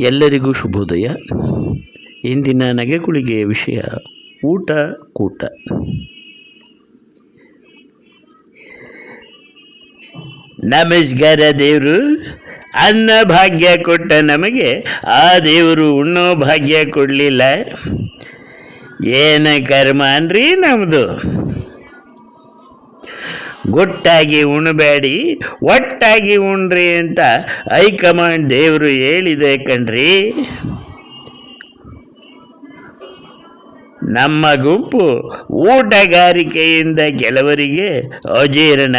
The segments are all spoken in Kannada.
ಎಲ್ಲರಿಗೂ ಶುಭೋದಯ. ಇಂದಿನ ನಗೆಗುಳಿಗೆಯ ವಿಷಯ ಊಟ ಕೂಟ. ನಮಸ್ಕಾರ ದೇವರು, ಅನ್ನ ಭಾಗ್ಯ ಕೊಟ್ಟ ನಮಗೆ, ಆ ದೇವರು ಉಣ್ಣೋ ಭಾಗ್ಯ ಕೊಡಲಿಲ್ಲ. ಏನ ಕರ್ಮ ಅನ್ರಿ ನಮ್ಮದು ಗೊಟ್ಟಾಗಿ ಉಣಬೇಡಿ ಒಟ್ಟಾಗಿ ಉಣ್ರಿ ಅಂತ ಹೈಕಮಾಂಡ್ ದೇವರು ಹೇಳಿದೆ ಕಣ್ರಿ. ನಮ್ಮ ಗುಂಪು ಊಟಗಾರಿಕೆಯಿಂದ ಕೆಲವರಿಗೆ ಅಜೀರ್ಣ,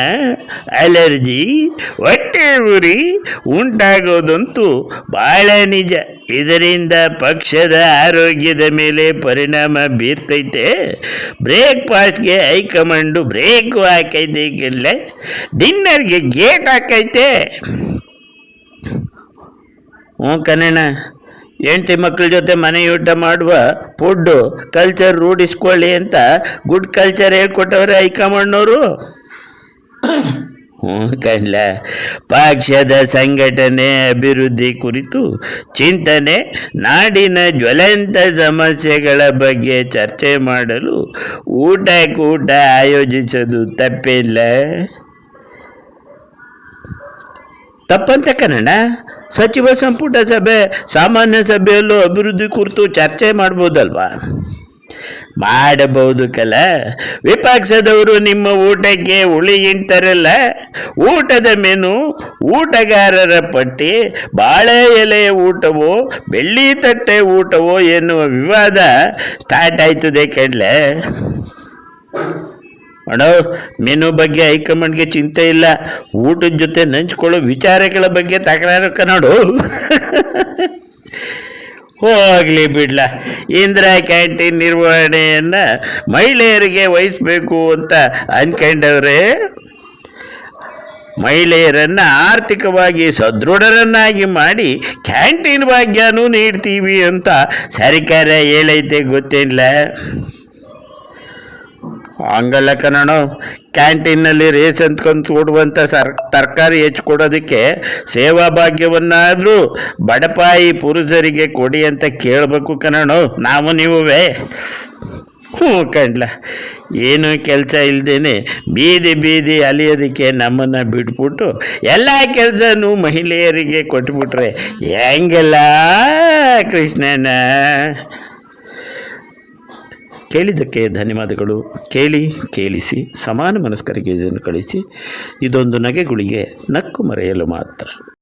ಅಲರ್ಜಿ, ಹೊಟ್ಟೆ ಉರಿ ಉಂಟಾಗೋದಂತೂ ಬಹಳ ನಿಜ. ಇದರಿಂದ ಪಕ್ಷದ ಆರೋಗ್ಯದ ಮೇಲೆ ಪರಿಣಾಮ ಬೀರ್ತೈತೆ. ಬ್ರೇಕ್ಫಾಸ್ಟ್ಗೆ ಹೈಕಮಾಂಡು ಬ್ರೇಕು ಹಾಕೈತೆ ಕೆಲ್ಲ. ಡಿನ್ನರ್ಗೆ ಗೇಟ್ ಹಾಕೈತೆ. ಹ್ಞೂ ಕನ್ನಣ್ಣ. ಹೆಂಡತಿ ಮಕ್ಕಳ ಜೊತೆ ಮನೆ ಮಾಡುವ ಫುಡ್ಡು ಕಲ್ಚರ್ ರೂಢಿಸ್ಕೊಳ್ಳಿ ಅಂತ ಗುಡ್ ಕಲ್ಚರ್ ಹೇಳ್ಕೊಟ್ಟವ್ರೆ ಹೈಕಮಾಂಡ್ನವರು. ಹ್ಞೂ ಕಣ್ಲ. ಪಕ್ಷದ ಸಂಘಟನೆ ಅಭಿವೃದ್ಧಿ ಕುರಿತು ಚಿಂತನೆ, ನಾಡಿನ ಜ್ವಲಂತ ಸಮಸ್ಯೆಗಳ ಬಗ್ಗೆ ಚರ್ಚೆ ಮಾಡಲು ಊಟ ಕೂಟ ಆಯೋಜಿಸೋದು ತಪ್ಪಿಲ್ಲ. ತಪ್ಪಂತ ಕನ್ನಡ ಸಚಿವ ಸಂಪುಟ ಸಭೆ, ಸಾಮಾನ್ಯ ಸಭೆಯಲ್ಲೂ ಅಭಿವೃದ್ಧಿ ಕುರಿತು ಚರ್ಚೆ ಮಾಡ್ಬೋದಲ್ವಾ? ಮಾಡಬಹುದು ಕಲ. ವಿಪಕ್ಷದವರು ನಿಮ್ಮ ಊಟಕ್ಕೆ ಉಳಿಗಿಂತಾರಲ್ಲ ಊಟದ ಮೆನು, ಊಟಗಾರರ ಪಟ್ಟಿ, ಬಾಳೆ ಎಲೆಯ ಊಟವೋ, ಬೆಳ್ಳಿ ತಟ್ಟೆ ಊಟವೋ ಎನ್ನುವ ವಿವಾದ ಸ್ಟಾರ್ಟ್ ಆಯ್ತದೆ ಕಣ್ಲೆ. ಅಣ್ಣ ಮೆನು ಬಗ್ಗೆ ಹೈಕಮಾಂಡ್ಗೆ ಚಿಂತೆ ಇಲ್ಲ. ಊಟದ ಜೊತೆ ನಂಚ್ಕೊಳ್ಳೋ ವಿಚಾರಗಳ ಬಗ್ಗೆ ತಕರಾರು ಕನ್ನಡು ಹೋಗಲಿ ಬಿಡ್ಲ. ಇಂದಿರಾ ಕ್ಯಾಂಟೀನ್ ನಿರ್ವಹಣೆಯನ್ನು ಮಹಿಳೆಯರಿಗೆ ವಹಿಸಬೇಕು ಅಂತ ಅಂದ್ಕೊಂಡವ್ರೆ ಮಹಿಳೆಯರನ್ನು ಆರ್ಥಿಕವಾಗಿ ಸದೃಢರನ್ನಾಗಿ ಮಾಡಿ ಕ್ಯಾಂಟೀನ್ ಭಾಗ್ಯನೂ ನೀಡ್ತೀವಿ ಅಂತ ಸರ್ಕಾರ ಹೇಳೈತೆ ಗೊತ್ತಿಲ್ಲ ಹಂಗಲ್ಲ ಕನ್ನಡ ಕ್ಯಾಂಟೀನಲ್ಲಿ ರೇಸ್ ಅಂದ್ಕೊಂಡು ಕೊಡುವಂಥ ಸರ್, ತರಕಾರಿ ಹೆಚ್ಚು ಕೊಡೋದಕ್ಕೆ ಸೇವಾ ಭಾಗ್ಯವನ್ನಾದರೂ ಬಡಪಾಯಿ ಪುರುಷರಿಗೆ ಕೊಡಿ ಅಂತ ಕೇಳಬೇಕು ಕನ್ನಡ ನಾವು ನೀವುವೇ ಹ್ಞೂ ಕಂಡ್ಲ ಏನು ಕೆಲಸ ಇಲ್ಲದೇನೆ ಬೀದಿ ಬೀದಿ ಅಲಿಯೋದಕ್ಕೆ ನಮ್ಮನ್ನು ಬಿಟ್ಬಿಟ್ಟು ಎಲ್ಲ ಕೆಲಸನೂ ಮಹಿಳೆಯರಿಗೆ ಕೊಟ್ಬಿಟ್ರೆ ಹೆಂಗೆಲ್ಲ ಕೃಷ್ಣನ ಕೇಳಿದ್ದಕ್ಕೆ ಧನ್ಯವಾದಗಳು. ಕೇಳಿ ಕೇಳಿಸಿ ಸಮಾನ ಮನಸ್ಕರಿಗೆ ಇದನ್ನು ಕಳಿಸಿ. ಇದೊಂದು ನಗೆಗುಳಿಗೆ ನಕ್ಕು ಮರೆಯಲು ಮಾತ್ರ.